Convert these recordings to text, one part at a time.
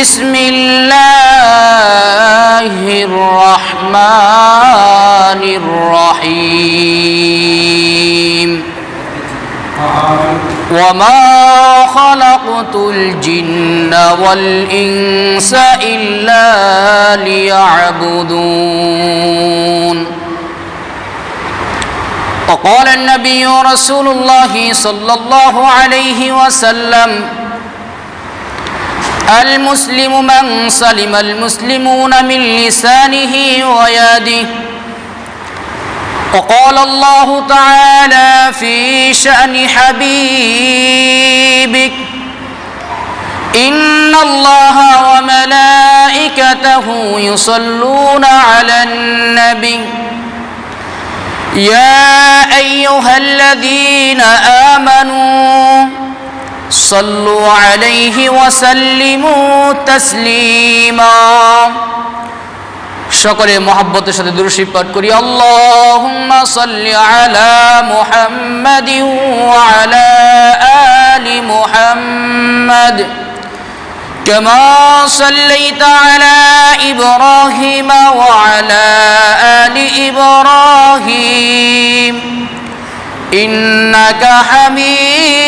بسم الله الرحمن الرحيم وما خلقت الجن والإنس إلا ليعبدون وقال النبي رسول الله صلى الله عليه وسلم المسلم من سلم المسلمون من لسانه ويده. وقال الله تعالى في شأن حبيبك إن الله وملائكته يصلون على النبي. يا أيها الذين آمنوا صلوا عليه وسلموا تسليما সকলে মহাব্বতের সাথে দুরুশি পাঠ করি আল্লাহুম্মা সাল্লি আলা মুহাম্মাদিন ওয়া আলা আলি মুহাম্মাদ كما صليت على إبراهيم وعلى آل إبراهيم إنك حميد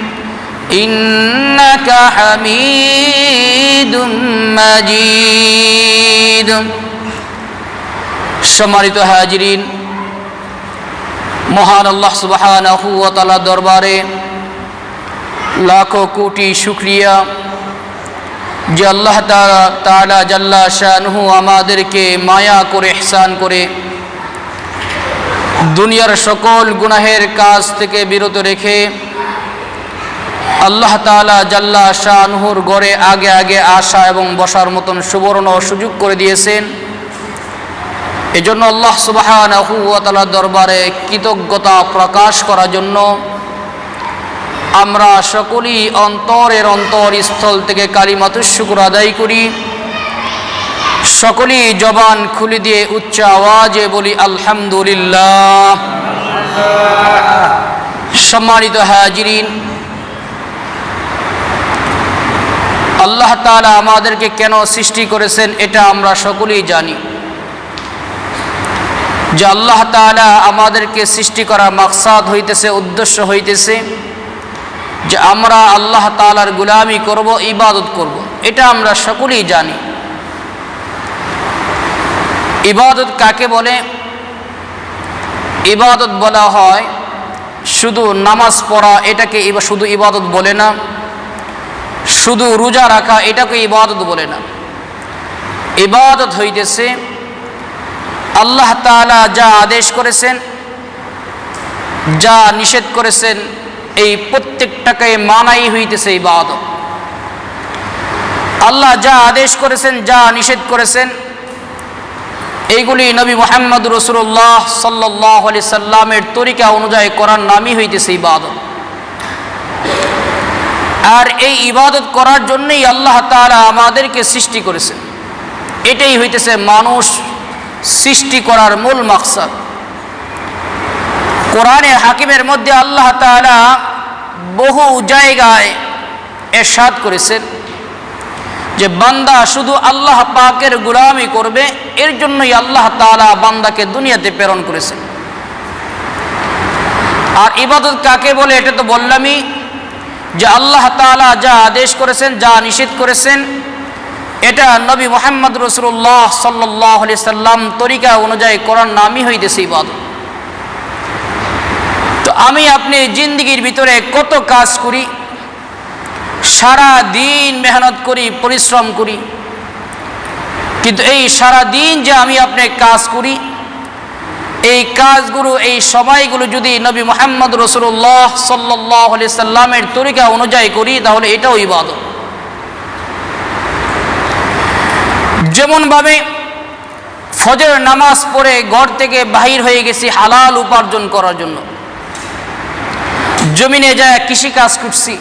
إنك حميد مجيد সম্মানিত হাজিরিন মহান আল্লাহ সুবহানাহু ওয়া তাআলা দরবারে লাখো কোটি শুকরিয়া যে আল্লাহ তাআলা জাল্লা শানহু আমাদেরকে মায়া করে ইহসান করে দুনিয়ার সকল গুনাহের কাজ থেকে বিরত রেখে আল্লাহ তাআলা জাল্লা শাহনুর গড়ে আগে আগে আসা এবং বসার মতন সুবর্ণ সুযোগ করে দিয়েছেন। এজন্য আল্লাহ সুবাহানাহু তাআলা দরবারে কৃতজ্ঞতা প্রকাশ করার জন্য আমরা সকলেই অন্তরের অন্তর স্থল থেকে কালিমাতুর শুকুর আদায় করি। সকলেই জবান খুলে দিয়ে উচ্চ আওয়াজে বলি আলহামদুলিল্লাহ। সম্মানিত হাজিরিন আল্লাহ তাআলা আমাদেরকে কেন সৃষ্টি করেছেন এটা আমরা সকলেই জানি। যে আল্লাহ তাআলা আমাদেরকে সৃষ্টি করার মাকসাদ হইতেছে, উদ্দেশ্য হইতেছে যে আমরা আল্লাহ তাআলার গুলামি করব, ইবাদত করব। এটা আমরা সকলেই জানি। ইবাদত কাকে বলে? ইবাদত বলা হয় শুধু নামাজ পড়া, এটাকে শুধু ইবাদত বলে না। শুধু রোজা রাখা, এটাকে ইবাদত বলে না। ইবাদত হইতেছে, আল্লাহ তাআলা যা আদেশ করেছেন, যা নিষেধ করেছেন, এই প্রত্যেকটাকে মানাই হইতেছে ইবাদত। আল্লাহ যা আদেশ করেছেন, যা নিষেধ করেছেন, এইগুলি নবী মোহাম্মদ রসুল্লাহ সাল্লাহ সাল্লামের তরিকা অনুযায়ী করার নামই হইতেছে ইবাদত। আর এই ইবাদত করার জন্যই আল্লাহ তাআলা আমাদেরকে সৃষ্টি করেছেন। এটাই হইতেছে মানুষ সৃষ্টি করার মূল মাকসাদ। কোরআনে হাকিমের মধ্যে আল্লাহ তাআলা বহু জায়গায় এরশাদ করেছেন যে বান্দা শুধু আল্লাহ পাকের গুলামি করবে, এর জন্যই আল্লাহ তাআলা বান্দাকে দুনিয়াতে প্রেরণ করেছেন। আর ইবাদত কাকে বলে এটা তো বললামই যে আল্লাহ তাআলা যা আদেশ করেছেন, যা নিষেধ করেছেন, এটা নবী মোহাম্মদ রসুল্লাহ সাল্লাহ সাল্লাম তরিকা অনুযায়ী করার নামই হইতেছে ইবাদত। তো আমি আপনি জিন্দগির ভিতরে কত কাজ করি সারা দিন মেহনত করি, পরিশ্রম করি, কিন্তু এই সারা দিন যে আমি আপনি কাজ করি এই কাজগুলো, এই সবাইগুলো যদি নবী মোহাম্মদ রসুল্লাহ সাল্লাহ সাল্লামের তরিকা অনুযায়ী করি, তাহলে এটাও ইবাদত। যেমনভাবে ফজর নামাজ পড়ে ঘর থেকে বাহির হয়ে গেছি হালাল উপার্জন করার জন্য। জমিনে যায় কৃষি কাজ করছি,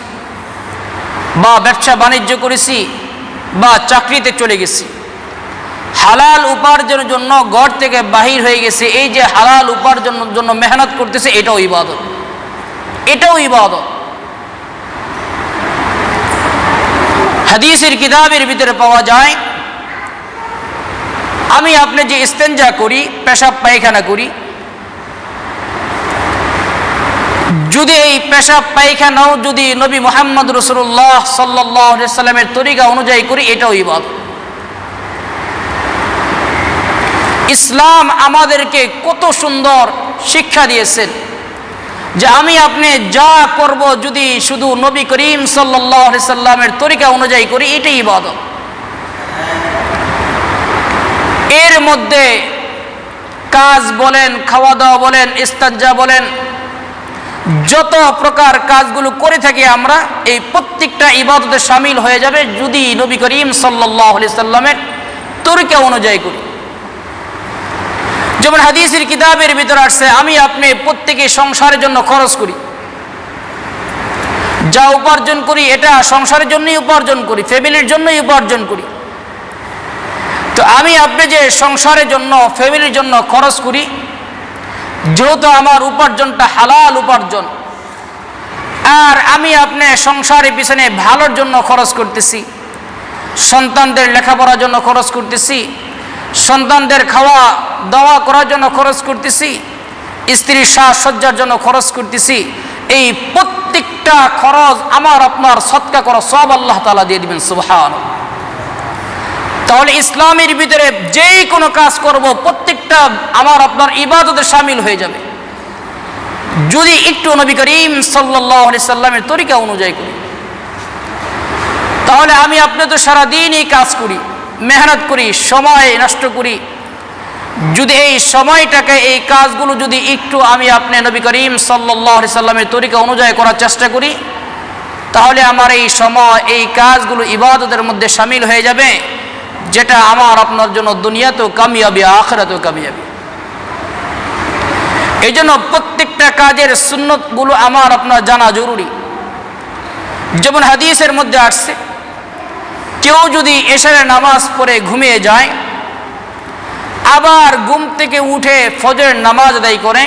বা ব্যবসা বাণিজ্য করেছি, বা চাকরিতে চলে গেছি। হালাল উপার্জনের জন্য ঘর থেকে বাহির হয়ে গেছে। এই যে হালাল উপার্জনের জন্য মেহনত করতেছে, এটাও ইবাদত। এটাও ইবাদত। হাদিসের কিতাবের ভিতরে পাওয়া যায়, আমি আপনি যে ইস্তেঞ্জা করি, পেশাব পায়খানা করি, যদি এই পেশাব পায়খানাও যদি নবী মোহাম্মদ রসুল্লাহ সাল্লাহ সাল্লামের তরিকা অনুযায়ী করি, এটাও ইবাদত। ইসলাম আমাদেরকে কত সুন্দর শিক্ষা দিয়েছেন যে আমি আপনি যা করব যদি শুধু নবী করিম সাল্লাহ সাল্লামের তরিকা অনুযায়ী করি, এটাই ইবাদত। এর মধ্যে কাজ বলেন খাওয়া দাওয়া বলেন ইস্তাজ্জা বলেন, যত প্রকার কাজগুলো করে থাকি আমরা, এই প্রত্যেকটা ইবাদতে সামিল হয়ে যাবে যদি নবী করিম সাল্লাহ সাল্লামের তরিকা অনুযায়ী করি। যেমন হাদিসের কিতাবের ভিতরে আসছে, আমি আপনি প্রত্যেকে সংসারের জন্য খরচ করি। যা উপার্জন করি, এটা সংসারের জন্যই উপার্জন করি, ফ্যামিলির জন্যই উপার্জন করি। তো আমি আপনি যে সংসারের জন্য, ফ্যামিলির জন্য খরচ করি, যেহেতু আমার উপার্জনটা হালাল উপার্জন, আর আমি আপনি সংসারের পিছনে ভালোর জন্য খরচ করতেছি, সন্তানদের লেখাপড়ার জন্য খরচ করতেছি, সন্তানদের খাওয়া দাওয়া করার জন্য খরচ করতেছি, স্ত্রীর সাজসজ্জার জন্য খরচ করতেছি, এই প্রত্যেকটা খরচ আমার আপনার সৎকা করা সব আল্লাহ তালা দিয়ে দিবেন সুবহান তাহলে ইসলামের ভিতরে যেই কোনো কাজ করব, প্রত্যেকটা আমার আপনার ইবাদতে সামিল হয়ে যাবে। যদি একটু নবী করিম সাল্লাহ সাল্লামের তরিকা অনুযায়ী করি, তাহলে আমি আপনি তো সারাদিন এই কাজ করি, মেহনত করি, সময় নষ্ট করি যদি এই সময়টাকে, এই কাজগুলো যদি একটু আমি আপনি নবী করিম সাল্লাহ সাল্লামের তরিকা অনুযায়ী করার চেষ্টা করি, তাহলে আমার এই সময়, এই কাজগুলো ইবাদতের মধ্যে সামিল হয়ে যাবে, যেটা আমার আপনার জন্য দুনিয়াতেও কামিয়াবি, আখরাতেও কামিয়াবি। এই জন্য প্রত্যেকটা কাজের সুন্নতগুলো আমার আপনার জানা জরুরি। যেমন হাদিসের মধ্যে আসছে, কেউ যদি এশারে নামাজ পড়ে ঘুমিয়ে যায় আবার ঘুম থেকে উঠে ফজরের নামাজ আদায় করে,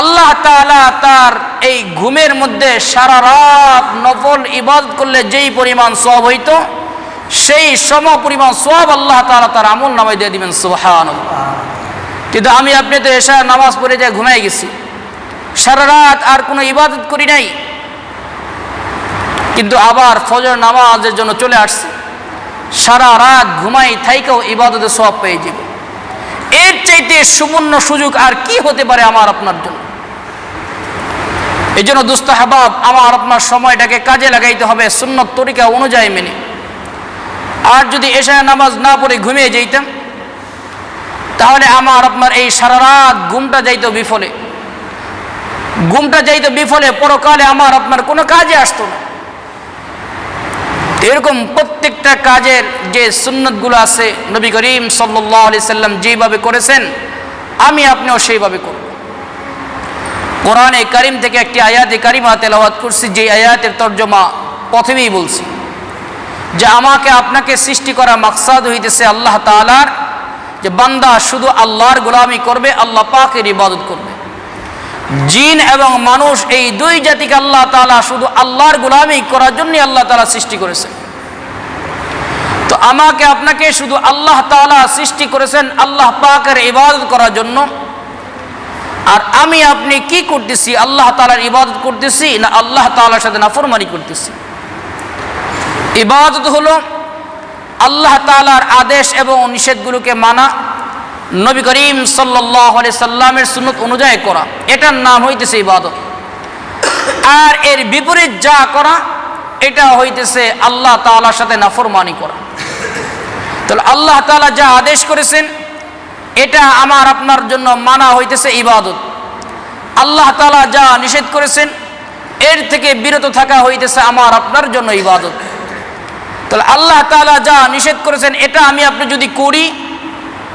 আল্লাহ তালা তার এই ঘুমের মধ্যে সারা রাত নফল ইবাদত করলে যেই পরিমাণ সব হইত, সেই সম পরিমাণ সব আল্লাহ তালা তার আমল নামায় দিয়ে দিবেন সুহান কিন্তু আমি আপনি তো এসা নামাজ পড়ে যায় ঘুমাই গেছি। সারা রাত আর কোনো ইবাদত করি নাই। কিন্তু আবার ফজর নামাজের জন্য চলে আসছে। সারা রাত ঘুমাই থাইকেও ইবাদতে সব পেয়ে যাবে। এর চাইতে সুবর্ণ সুযোগ আর কি হতে পারে আমার আপনার জন্য? এই জন্য দুস্তাহাবাব আমার আপনার সময়টাকে কাজে লাগাইতে হবে সুন্নত তরিকা অনুযায়ী মেনে। আর যদি এসা নামাজ না পড়ে ঘুমিয়ে যেতাম তাহলে আমার আপনার এই সারা রাত ঘুমটা যাইত বিফলে। ঘুমটা যাইতো বিফলে, পরকালে আমার আপনার কোনো কাজে আসতো না। এরকম প্রত্যেকটা কাজের যে সুন্নতগুলো আছে, নবী করিম সাল্লাহ আলি সাল্লাম যেভাবে করেছেন, আমি আপনিও সেইভাবে করব। কোরআনে কারিম থেকে একটি আয়াতে কারিমা তেলাওয়াত করছি যে আয়াতের তর্জমা প্রথমেই বলছি যে আমাকে আপনাকে সৃষ্টি করা মাকসাদ হইতেছে আল্লাহ তালার যে বান্দা শুধু আল্লাহর গোলামি করবে, আল্লাহ পাকের ইবাদত করবে। জিন এবং মানুষ এই দুই জাতিকে আল্লাহ তালা শুধু আল্লাহর গোলামি করার জন্যই আল্লাহ তালা সৃষ্টি করেছেন। তো আমাকে আপনাকে শুধু আল্লাহ তালা সৃষ্টি করেছেন, আল্লাহ পাকের ইবাদত করার জন্য। আর আমি আপনি কি করতেছি? আল্লাহ তালার ইবাদত করতেছি না আল্লাহ তালার সাথে নাফরমানি করতেছি? ইবাদত হলো আল্লাহ তালার আদেশ এবং নিষেধগুলোকে মানা নবী করিম সাল্লাহ সাল্লামের সুন্নত অনুযায়ী করা। এটার নাম হইতেছে ইবাদত। আর এর বিপরীত যা করা, এটা হইতেছে আল্লাহ তাআলার সাথে নাফরমানি করা। তাহলে আল্লাহ তাআলা যা আদেশ করেছেন, এটা আমার, আপনার জন্য মানা হইতেছে ইবাদত। আল্লাহ তালা যা নিষেধ করেছেন, এর থেকে বিরত থাকা হইতেছে আমার, আপনার জন্য ইবাদত। তাহলে আল্লাহ তাআলা যা নিষেধ করেছেন, এটা আমি আপনি যদি করি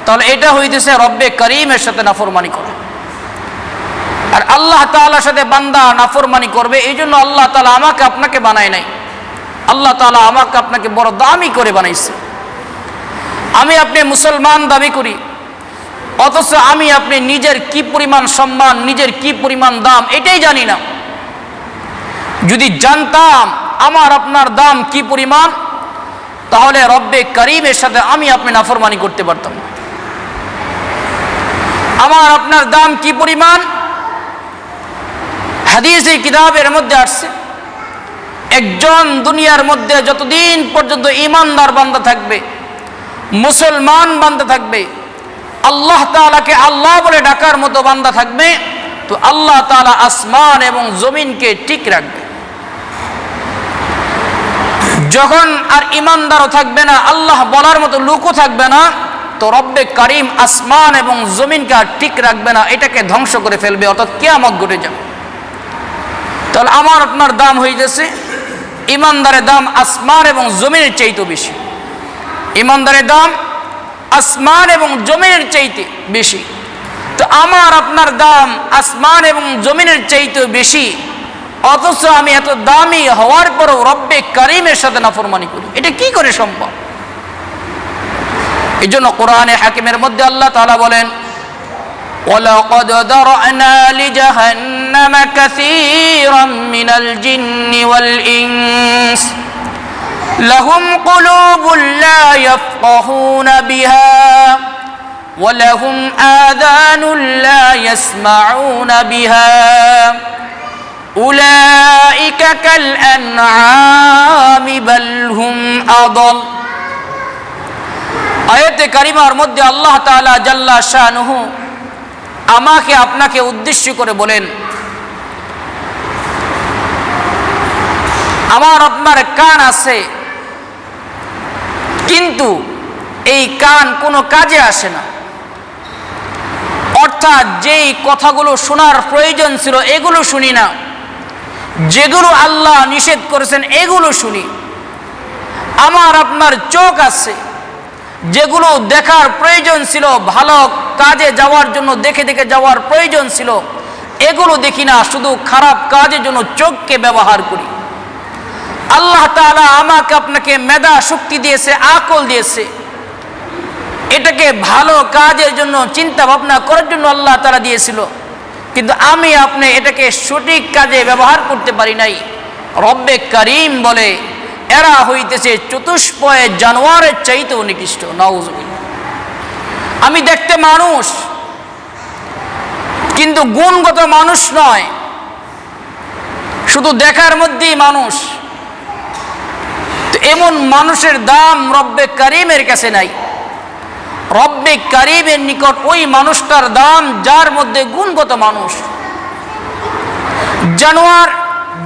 তাহলে এটা হইতেছে রব্বে করিমের সাথে নাফরমানি করা। আর আল্লাহ তাআলার সাথে বান্দা নাফরমানি করবে এই জন্য আল্লাহ তালা আমাকে আপনাকে বানায় নাই। আল্লাহ তাআলা আমাকে আপনাকে বড় দামি করে বানাইছে। আমি আপনি মুসলমান দাবি করি, অথচ আমি আপনি নিজের কি পরিমাণ সম্মান, নিজের কি পরিমাণ দাম, এটাই জানি না। যদি জানতাম আমার আপনার দাম কি পরিমাণ, তাহলে রব্বে করিমের সাথে আমি আপনি নাফরমানি করতে পারতাম না। আমার আপনার দাম কি পরিমাণ? হাদিস এই কিতাবের মধ্যে আসছে, একজন দুনিয়ার মধ্যে যতদিন পর্যন্ত ইমানদার বান্দা থাকবে, মুসলমান বান্দা থাকবে, আল্লাহ তাআলাকে আল্লাহ বলে ডাকার মতো বান্দা থাকবে, তো আল্লাহ তালা আসমান এবং জমিনকে ঠিক রাখবে। যখন আর ইমানদারও থাকবে না, আল্লাহ বলার মতো লোকও থাকবে না তো রব্বে কারিম আসমান এবং জমিনকে আর ঠিক রাখবে না, এটাকে ধ্বংস করে ফেলবে, অর্থাৎ কেয়ামত ঘটে যাবে। তাহলে আমার আপনার দাম হয়ে গেছে ইমানদারের দাম আসমান এবং জমিনের চাইতে বেশি। ইমানদারের দাম আসমান এবং জমিনের চাইতে বেশি। তো আমার আপনার দাম আসমান এবং জমিনের চাইতে বেশি, অথচ আমি এত দামি হওয়ার পরও রব্বে কারিমের সাথে নাফরমানি করি। এটা কি করে সম্ভব? এই জন্য কোরআনে হাকিমের মধ্যে আল্লাহ তাআলা বলেন ولقد ذرأنا لجهنم كثيرا من الجن والإنس لهم قلوب لا يفقهون بها ولهم آذان لا يسمعون بها أولئك كالأنعام بل هم أضل আয়াতে কারিমার মধ্যে আল্লাহ তাআলা জাল্লা শাহনুহু আমাকে আপনাকে উদ্দেশ্য করে বলেন, আমার আপনার কান আছে, কিন্তু এই কান কোনো কাজে আসে না। অর্থাৎ যেই কথাগুলো শোনার প্রয়োজন ছিল এগুলো শুনি না। যেগুলো আল্লাহ নিষেধ করেছেন এগুলো শুনি। আমার আপনার চোখ আছে যেগুলো দেখার প্রয়োজন ছিল, ভালো কাজে যাওয়ার জন্য, দেখে দেখে যাওয়ার প্রয়োজন ছিল, এগুলো দেখি না, শুধু খারাপ কাজের জন্য চোখকে ব্যবহার করি। আল্লাহ তাআলা আমাকে আপনাকে মেধা, শক্তি দিয়েছে, আকল দিয়েছে। এটাকে ভালো কাজের জন্য চিন্তা ভাবনা করার জন্য আল্লাহ তারা দিয়েছিল। কিন্তু আমি আপনি এটাকে সঠিক কাজে ব্যবহার করতে পারি নাই। রব্বে করিম বলে এরা হইতেছে চতুষ্পয়ে জানোয়ারের চাইতেও নিকৃষ্ট, নাউজুবিল্লাহ। আমি দেখতে মানুষ, কিন্তু গুণগত মানুষ নয়। শুধু দেখার মধ্যেই মানুষ। এমন মানুষের দাম রব্বে করিমের কাছে নাই। রব্বে করিমের নিকট ওই মানুষটার দাম যার মধ্যে গুণগত মানুষ। জানোয়ার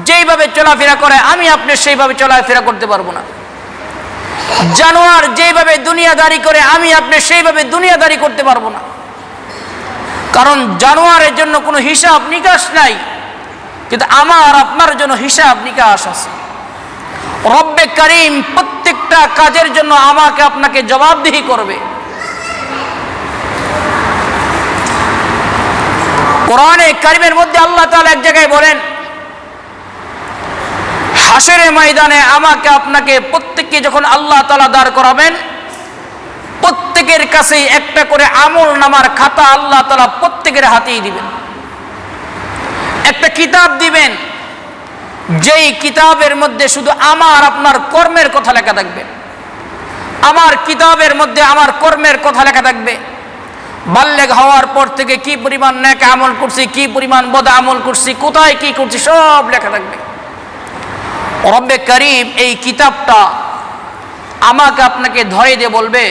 যেইভাবে চলাফেরা করে, আমি আপনি সেইভাবে চলাফেরা করতে পারব না। জানোয়ার যেইভাবে দুনিয়াদারি করে, আমি আপনি সেইভাবে দুনিয়াদারি করতে পারব না। কারণ জানোয়ারের জন্য কোনো হিসাব নিকাশ নাই, কিন্তু আমার আপনার জন্য হিসাব নিকাশ আছে। রব্বে করিম প্রত্যেকটা কাজের জন্য আমাকে আপনাকে জবাবদিহি করবে। কোরআনে কারিমের মধ্যে আল্লাহ তাআলা এক জায়গায় বলেন হাসরের ময়দানে আমাকে, আপনাকে প্রত্যেককে যখন আল্লাহ তাআলা দাঁড় করাবেন, প্রত্যেকের কাছেই একটা করে আমল নামার খাতা আল্লাহ তাআলা প্রত্যেকের হাতেই দিবেন। একটা কিতাব দিবেন, যেই কিতাবের মধ্যে শুধু আমার, আপনার কর্মের কথা লেখা থাকবে। আমার কিতাবের মধ্যে আমার কর্মের কথা লেখা থাকবে। বাল্যেক হওয়ার পর থেকে কি পরিমাণ ন্যাক আমল করছি, কি পরিমাণ বদ আমল করছি, কোথায় কি করছি, সব লেখা থাকবে। রব্বে করিম এই কিতাবটা আমাকে আপনাকে ধরে দিয়ে বলবে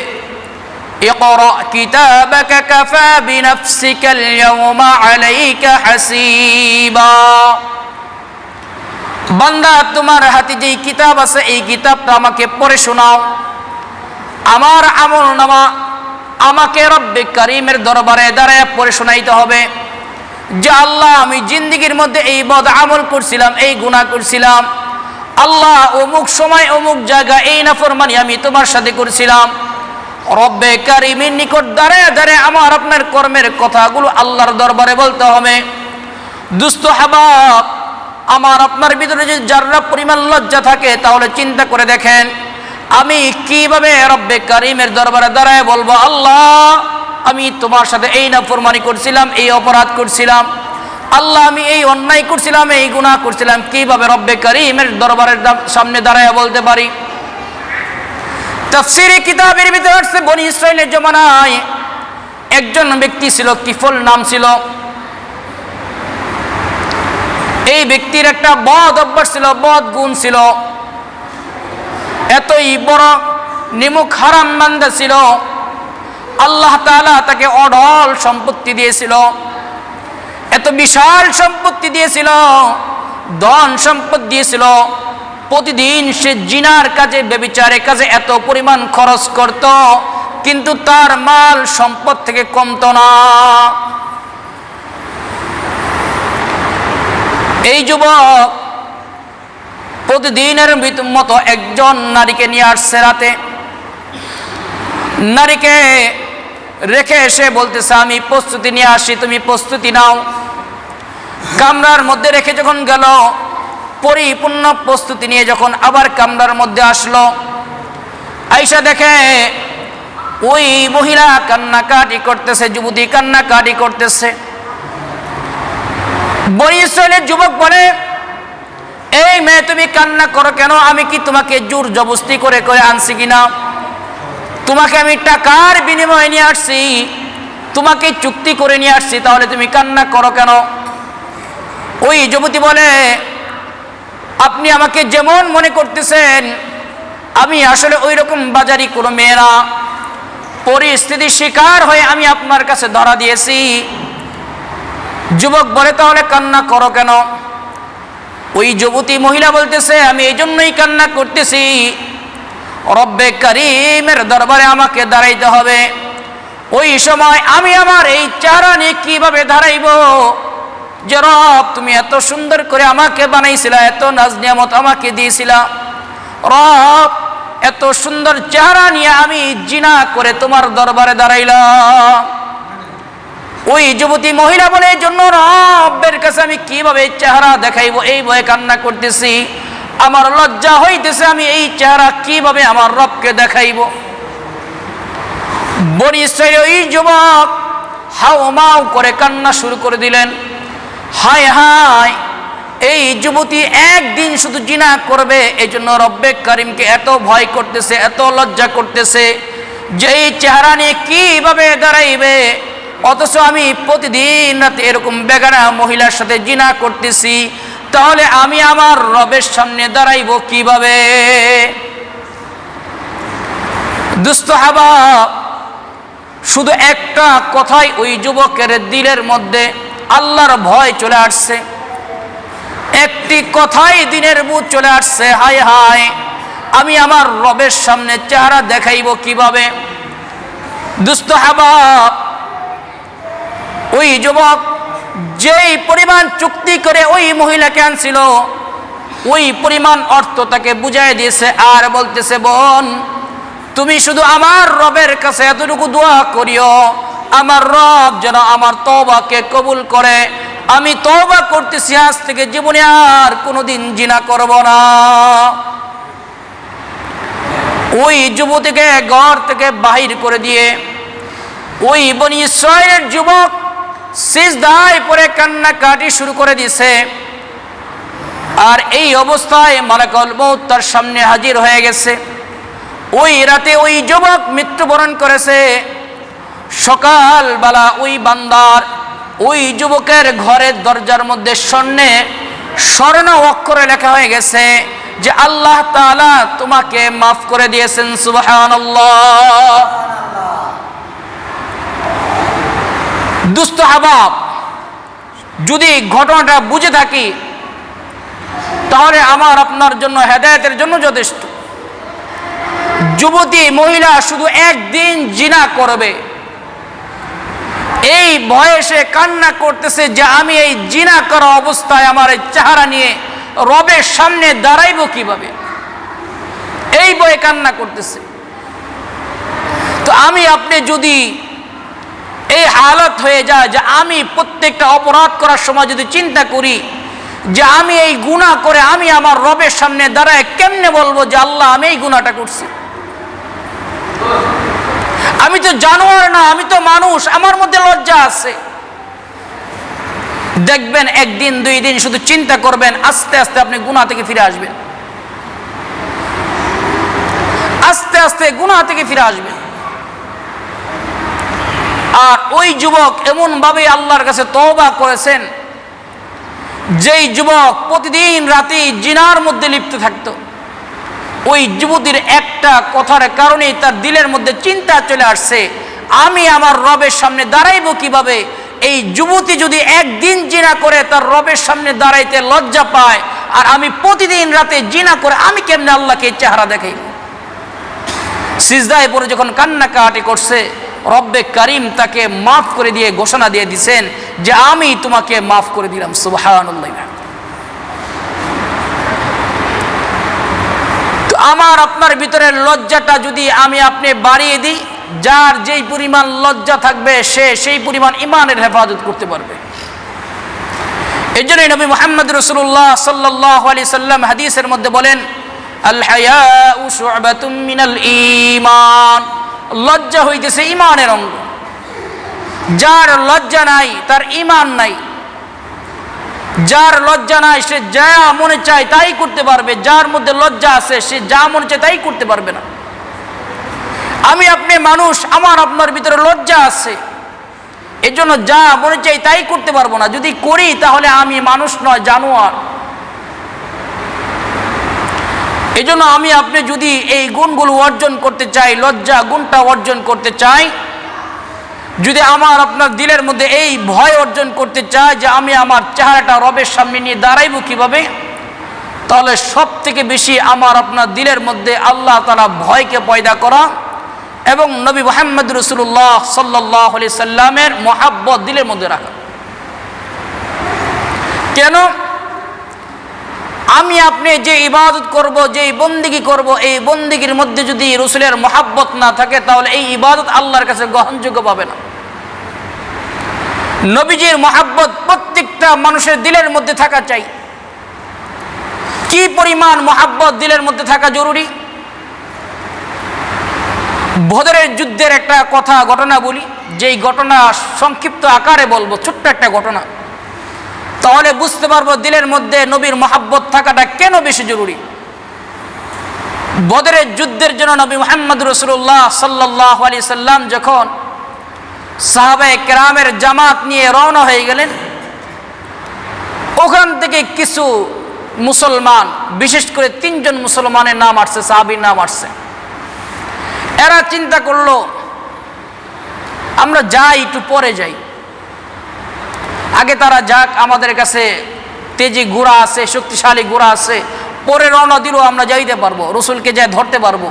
বান্দা, তোমার হাতে যেই কিতাব আছে, এই কিতাবটা আমাকে পড়ে শোনাও। আমার আমল নামা আমাকে রব্বে করিমের দরবারে দাঁড়ায় পড়ে শোনাইতে হবে, যে আল্লাহ আমি জিন্দিগির মধ্যে এই বদ আমল করছিলাম, এই গুণা করছিলাম। আল্লাহ, অমুক সময় অমুক জায়গা এই নাফরমানি আমি তোমার সাথে করছিলাম। রব্বে কারিমের নিকট দাঁড়ায় দাঁড়ায় আমার আপনার কর্মের কথাগুলো আল্লাহর দরবারে বলতে হবে। দুস্থ হাবাব, আমার আপনার ভিতরে যদি যারা পরিমাণ লজ্জা থাকে, তাহলে চিন্তা করে দেখেন। আমি কীভাবে রব্বে কারিমের দরবারে দাঁড়ায় বলব, আল্লাহ, আমি তোমার সাথে এই না ফরমানি করছিলাম, এই অপরাধ করছিলাম। আল্লাহ, আমি এই অন্যায় করছিলাম, এই গুনাহ করছিলাম। কীভাবে রব্বে কারিমের দরবারের সামনে দাঁড়ায় বলতে পারি? তফসিরি কিতাবের ভিতরে আসছে, বনি ইসরায়েলের জমানায় একজন ব্যক্তি ছিল, কিফল নাম ছিল। এই ব্যক্তির একটা বদ অভ্যাস ছিল, বদ গুণ ছিল। এতই বড় নিমুখ হারাম বান্দা ছিল। আল্লাহ তাআলা তাকে অঢল সম্পত্তি দিয়েছিল। এত বিশাল সম্পত্তি দিয়েছিল, ধন সম্পদ দিয়েছিল। প্রতিদিন সে জিনার কাজে বেবিচারের কাজে এত পরিমাণ খরচ করত, কিন্তু তার মাল সম্পদ থেকে কমতো না। এই যুবক প্রতিদিনের মতো একজন নারীকে নিয়ে আসছে রাতে। নারীকে রেখে এসে বলতেছে, আমি প্রস্তুতি নিয়ে আসি, তুমি প্রস্তুতি নাও। কামরার মধ্যে রেখে যখন গেল, পরিপূর্ণ প্রস্তুতি নিয়ে যখন আবার কামরার মধ্যে আসলো, আইসা দেখে ওই মহিলা কান্নাকাটি করতেছে, যুবতী কান্নাকাটি করতেছে। ইসরায়েলের যুবক বলে, এই মেয়ে, তুমি কান্না করো কেন? আমি কি তোমাকে জোর জবস্তি করে করে আনছি কিনা? তোমাকে আমি টাকার বিনিময়ে নিয়ে আসছি, তোমাকে চুক্তি করে নিয়ে আসছি, তাহলে তুমি কান্না করো কেন? ওই যুবতী বলে, আপনি আমাকে যেমন মনে করতেছেন, আমি আসলে ওই রকম বাজারি কোনো মেয়েরা পরিস্থিতির শিকার হয়ে আমি আপনার কাছে ধরা দিয়েছি। যুবক বলে, তাহলে কান্না করো কেন? ওই যুবতী মহিলা বলতেছে, আমি এই জন্যই কান্না করতেছি রব্বে করিমের দরবারে আমাকে দাঁড়াইতে হবে। ওই সময় আমি আমার এই চারা নিয়ে কীভাবে দাঁড়াইব? যে রব, তুমি এত সুন্দর করে আমাকে বানাইছিলা, এত নাজ নিয়ামত আমাকে দিয়েছিলা। রব, এত সুন্দর চেহারা নিয়ে আমি জিনা করে তোমার দরবারে দাঁড়াইলাম। ওই যুবতী মহিলা বলে জন্য রবের কাছে আমি কীভাবে চেহারা দেখাইবো? এই ভয়ে কান্না করতেছি। আমার লজ্জা হইতেছে, আমি এই চেহারা কীভাবে আমার রবকে দেখাইব? বনি ইসরায়েল ওই যুবক হাও মাও করে কান্না শুরু করে দিলেন। হায় হায়, এই যুবতী একদিন শুধু জিনা করবে এই জন্য রব্বে করিমকে এত ভয় করতেছে, এত লজ্জা করতেছে যে এই চেহারা নিয়ে কীভাবে দাঁড়াইবে? অথচ আমি প্রতিদিন রাতে এরকম বেগানা মহিলার সাথে জিনা করতেছি তাহলে আমি আমার রবের সামনে দাঁড়াইব কীভাবে? দুস্থ হাবা, শুধু একটা কথাই ওই যুবকের দিলের মধ্যে আল্লাহর ভয় চলে আসছে। একটি কথাই দিনের বুধ চলে আসছে, হায় হায়, আমি আমার রবের সামনে চেহারা দেখাইব কীভাবে? দুস্থ হাবাব ওই যুবক যেই পরিমাণ চুক্তি করে ওই মহিলাকে আনছিল, ওই পরিমাণ অর্থ তাকে বুঝাই দিয়েছে আর বলতেছে, বোন, তুমি শুধু আমার রবের কাছে এতটুকু দোয়া করিও। আমার রব যেন আমার তবাকে কবুল করে। আমি তবা করতেছি, আজ থেকে জীবনে আর কোনোদিন জিনা করব না। ওই যুবতীকে ঘর থেকে বাহির করে দিয়ে, ওই বনি ইসরায়েলের যুবক সিজদায় পরে কান্নাকাটি শুরু করে দিয়েছে। আর এই অবস্থায় মালাকল মৌত তার সামনে হাজির হয়ে গেছে। ওই রাতে ওই যুবক মৃত্যুবরণ করেছে। সকালবেলা ওই বান্দার, ওই যুবকের ঘরের দরজার মধ্যে স্বর্ণে স্বর্ণ অক্ষরে লেখা হয়ে গেছে যে আল্লাহ তাআলা তোমাকে মাফ করে দিয়েছেন, সুবহানাল্লাহ। দুস্থ হাবাব। যদি ঘটনাটা বুঝে থাকি, তাহলে আমার আপনার জন্য হেদায়তের জন্য যথেষ্ট। যুবতী মহিলা শুধু একদিন জিনা করবে। এই বয়সে কান্না করতেছে যে আমি এই জিনা করা অবস্থায় আমার এই চেহারা নিয়ে রবের সামনে দাঁড়াইব কীভাবে? এই বয়ে কান্না করতেছে। তো আমি আপনি যদি এই হালত হয়ে যায় যে আমি প্রত্যেকটা অপরাধ করার সময় যদি চিন্তা করি যে আমি এই গুণা করে আমি আমার রবের সামনে দাঁড়ায়, কেমনে বলব যে আল্লাহ আমি এই গুণাটা করছি? আমি তো জানোয়ার না, আমি তো মানুষ, আমার মধ্যে লজ্জা আছে। দেখবেন একদিন, দুই দিন শুধু চিন্তা করবেন, আস্তে আস্তে আপনি গুণা থেকে ফিরে আসবেন। আস্তে আস্তে গুণা থেকে ফিরে আসবেন। আর ওই যুবক এমনভাবে আল্লাহর কাছে তওবা করেছেন, যেই যুবক প্রতিদিন রাতে জিনার মধ্যে লিপ্ত থাকতো। ওই যুবতীর একটা কথার কারণেই তার দিলের মধ্যে চিন্তা চলে আসছে, আমি আমার রবের সামনে দাঁড়াইব কীভাবে? এই যুবতী যদি একদিন জিনা করে, তার রবের সামনে দাঁড়াইতে লজ্জা পায়, আর আমি প্রতিদিন রাতে জিনা করে, আমি কেমনে আল্লাহকে চেহারা দেখাইব? সিজদায় পরে যখন কান্নাকাটি করছে রব্বে করিম তাকে মাফ করে দিয়ে ঘোষণা দিয়ে দিছেন যে আমি তোমাকে মাফ করে দিলাম, সুবহানাল্লাহ। তো আমার, আপনার ভিতরে লজ্জাটা যদি আমি আপনি বাড়িয়ে দিই, যার যেই পরিমাণ লজ্জা থাকবে, সে সেই পরিমাণ ইমানের হেফাজত করতে পারবে। এই জন্যই নবী মোহাম্মদ রসুল্লাহ সাল্লাহ আলি সাল্লাম হাদিসের মধ্যে বলেন, আল হায়াউ শুআবাতুম মিনাল ঈমান। লজ্জা হইতেছে ইমানের অঙ্গ। যার লজ্জা নাই, তার ইমান নাই। যার লজ্জা নাই, সে যা মনে চায় তাই করতে পারবে। যার মধ্যে লজ্জা আছে, সে যা মনে চায় তাই করতে পারবে না। আমি আপনি মানুষ, আমার আপনার ভিতরে লজ্জা আছে। এজন্য যা মনে চাই তাই করতে পারব না। যদি করি, তাহলে আমি মানুষ নয়, জানোয়ার। এই জন্য আমি আপনি যদি এই গুণগুলো অর্জন করতে চাই, লজ্জা গুণটা অর্জন করতে চাই, যদি আমার আপনার দিলের মধ্যে এই ভয় অর্জন করতে চাই যে আমি আমার চেহারাটা রবের সামনে নিয়ে দাঁড়াইব কীভাবে, তাহলে সব থেকে বেশি আমার আপনার দিলের মধ্যে আল্লাহ তালা ভয়কে পয়দা করা এবং নবী মোহাম্মদ রসুল্লাহ সাল্লাহ আলি সাল্লামের মহাব্বত দিলের মধ্যে রাখা। কেন? আমি আপনি যে ইবাদত করব যে বন্দিগি করব, এই বন্দিগির মধ্যে যদি রসুলের মহাব্বত না থাকে, তাহলে এই ইবাদত আল্লাহর কাছে গ্রহণযোগ্য পাবে না। নবীজির মহাব্বত প্রত্যেকটা মানুষের দিলের মধ্যে থাকা চাই। কি পরিমাণ মহাব্বত দিলের মধ্যে থাকা জরুরি? বদরের যুদ্ধের একটা কথা, ঘটনা বলি। যেই ঘটনা সংক্ষিপ্ত আকারে বলব, ছোট্ট একটা ঘটনা। তাহলে বুঝতে পারব দিলের মধ্যে নবীর মহাব্বত থাকাটা কেন বেশি জরুরি? বদরের যুদ্ধের জন্য নবী মোহাম্মদ রসুল্লাহ সাল্লাহ আলি সাল্লাম যখন সাহাবে কেরামের জামাত নিয়ে রওনা হয়ে গেলেন, ওখান থেকে কিছু মুসলমান, বিশেষ করে তিনজন মুসলমানের নাম আসছে, সাহাবির নাম আসছে। এরা চিন্তা করল, আমরা যাই, একটু পরে যাই। আগে তারা যাক, আমাদের কাছে তেজি গুড়া আছে, শক্তিশালী গুড়া আছে, পরে রওনা দিলেও আমরা যাইতে পারব, রসুলকে যাই ধরতে পারব,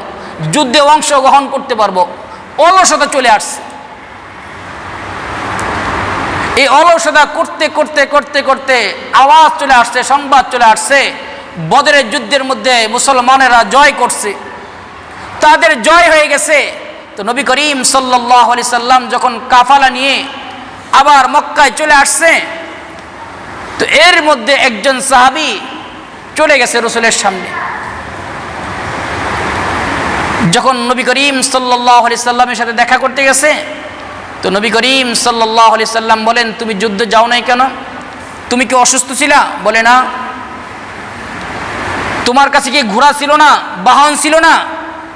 যুদ্ধে অংশগ্রহণ করতে পারব, অলসতা চলে আসছে। এই অলসতা করতে করতে করতে করতে আওয়াজ চলে আসছে, সংবাদ চলে আসছে, বদরের যুদ্ধের মধ্যে মুসলমানেরা জয় করছে। তাদের জয় হয়ে গেছে। তো নবী করিম সাল্লাহ আলি সাল্লাম যখন কাফালা নিয়ে আবার মক্কায় চলে আসছে। তো এর মধ্যে একজন সাহাবি চলে গেছে রসুলের সামনে। যখন নবী করিম সাল্লাহ আলি সাল্লামের সাথে দেখা করতে গেছে, তো নবী করিম সাল্লাহ আলি সাল্লাম বলেন, তুমি যুদ্ধ যাও নাই কেন? তুমি কি অসুস্থ ছিলা? বলে, না। তোমার কাছে কি ঘোড়া ছিল না? বাহন ছিল না?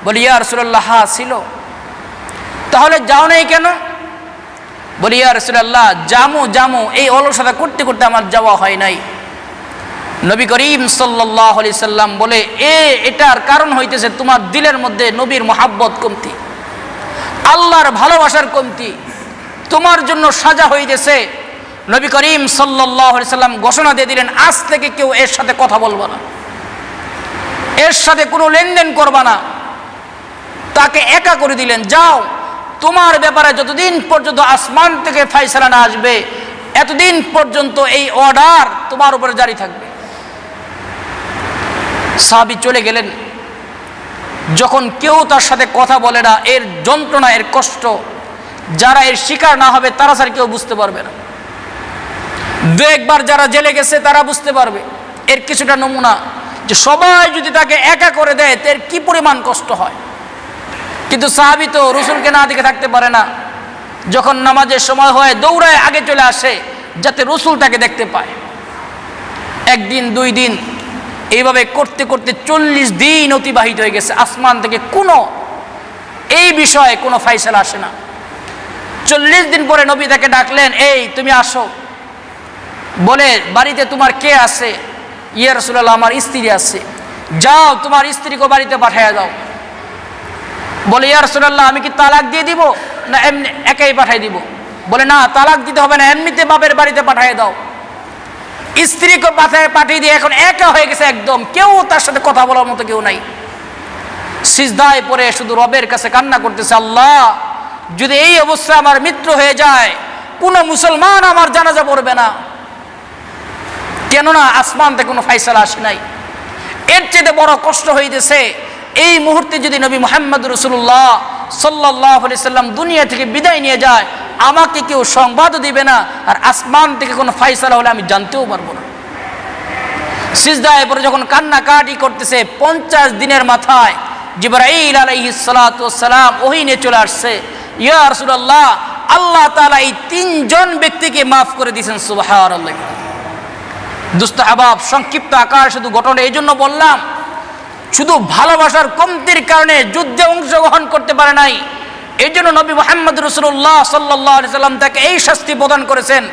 বলি, ইয়া রসুল্লাহ হা ছিল। তাহলে যাও নাই কেন? বলি, ইয়া রসুল্লাহ জামু জামু, এই অলসতা করতে করতে আমার যাওয়া হয় নাই। নবী করিম সাল্লাহ আলি সাল্লাম বলে, এ, এটার কারণ হইতেছে তোমার দিলের মধ্যে নবীর মহাব্বত কমতি, আল্লাহর ভালোবাসার কমতি, তোমার জন্য সাজা হইতেছে। নবী করিম সাল্লাহ সাল্লাম ঘোষণা দিয়ে দিলেন, আজ থেকে কেউ এর সাথে কথা বলব না, এর সাথে কোনো লেনদেন করবা না। তাকে একা করে দিলেন, যাও তোমার ব্যাপারে যতদিন পর্যন্ত আসমান থেকে ফাইসলা না আসবে, এতদিন পর্যন্ত এই অর্ডার তোমার উপরে জারি থাকবে। সাহাবি চলে গেলেন। যখন কেউ তার সাথে কথা বলে না, এর যন্ত্রণা, এর কষ্ট, যারা এর শিকার না হবে, তারা স্যার কেউ বুঝতে পারবে না। দু একবার যারা জেলে গেছে, তারা বুঝতে পারবে। এর কিছুটা নমুনা, যে সবাই যদি তাকে একা করে দেয়, তো এর কি পরিমাণ কষ্ট হয়? কিন্তু সাহাবি তো রসুলকে না দিকে থাকতে পারে না। যখন নামাজের সময় হয়, দৌড়ায় আগে চলে আসে, যাতে রসুল তাকে দেখতে পায়। একদিন, দুই দিন, এইভাবে করতে করতে চল্লিশ দিন অতিবাহিত হয়ে গেছে। আসমান থেকে কোনো, এই বিষয়ে কোনো ফাইসলা আসে না। চল্লিশ দিন পরে নবী তাকে ডাকলেন, এই, তুমি আসো। বলে, বাড়িতে তোমার কে আছে? ইয়ে রসুল্লাহ আমার স্ত্রী আছে। যাও, তোমার স্ত্রীকে বাড়িতে পাঠিয়ে দাও। বলে, ইয়া রসুল্লাহ আমি কি তালাক দিয়ে দিব না এমনি একাই পাঠিয়ে দিব? বলে, না, তালাক দিতে হবে না, এমনিতে বাপের বাড়িতে পাঠিয়ে দাও। স্ত্রীকে পাঠায়, পাঠিয়ে দিয়ে এখন একা হয়ে গেছে একদম। কেউ তার সাথে কথা বলার মতো কেউ নাই। সিজদায় পরে শুধু রবের কাছে কান্না করতেছে, আল্লাহ, যদি এই অবস্থা আমার মিত্র হয়ে যায়, কোনো মুসলমান আমার জানাজা পড়বে না। কেননা আসমান থেকে কোনো ফাইসালা আসে নাই। এর চেয়ে বড় কষ্ট হইতেছে এই মুহূর্তে যদি নবী মোহাম্মদ রসুল্লাহ সাল্লাহ সাল্লাম দুনিয়া থেকে বিদায় নিয়ে যায়, আমাকে কেউ সংবাদও দিবে না, আর আসমান থেকে কোনো ফাইসালা হলে আমি জানতেও পারব না। সিজদায় পরে যখন কান্নাকাটি করতেছে, পঞ্চাশ দিনের মাথায় জিবরাইল আলাইহি সালাম ওহি নিয়ে চলে আসছে। ইয়া রসুল্লাহ আল্লাহ তালা এই তিনজন ব্যক্তিকে মাফ করে দিয়েছেন সুবাহ দুস্ত আবাব, সংক্ষিপ্ত আকার শুধু ঘটনা এই জন্য বললাম শুধু ভালোবাসার কমতির কারণে যুদ্ধে অংশগ্রহণ করতে পারে নাই। এই জন্য নবী মোহাম্মদ রসুল্লাহ সাল্লাহ সাল্লাম তাকে এই শাস্তি প্রদান করেছেন।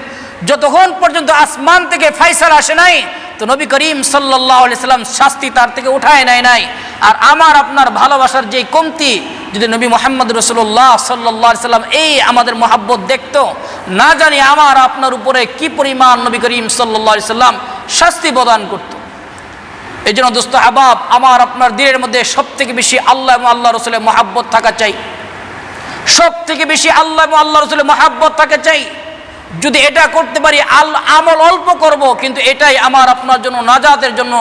যতক্ষণ পর্যন্ত আসমান থেকে ফাইসাল আসে নাই, তো নবী করিম সাল্লাহ সাল্লাম শাস্তি তার থেকে উঠায় নেয় নাই। আর আমার, আপনার ভালোবাসার যে কমতি যদি নবী মোহাম্মদ রসুল্লাহ সাল্লাহ সাল্লাম এই আমাদের মহাব্বত দেখত, না জানি আমার আপনার উপরে কি পরিমাণ নবী করিম সাল্লাহ সাল্লাম শাস্তি প্রদান করত। এই জন্য দোস্ত আবাব, আমার আপনার দিনের মধ্যে সব থেকে বেশি আল্লাহ এবং আল্লাহ রসুলের মহাব্বত থাকা চাই। সব থেকে বেশি আল্লাহ এবং আল্লাহ রসুলের মহাব্বত থাকা চাই। যদি এটা করতে পারি, আল আমল অল্প করব, কিন্তু এটাই আমার আপনার জন্য নাজাতের জন্য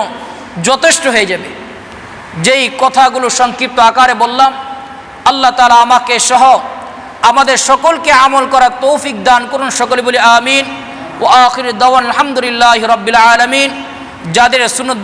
যথেষ্ট হয়ে যাবে। যেই কথাগুলো সংক্ষিপ্ত আকারে বললাম, আল্লাহ তালা আমাকে সহ আমাদের সকলকে আমল করার তৌফিক দান করুন, সকলে বলি আমিন। ও আখির দাওয়ান আলহামদুলিল্লাহ রবিল আলমিন। যাদের সুনত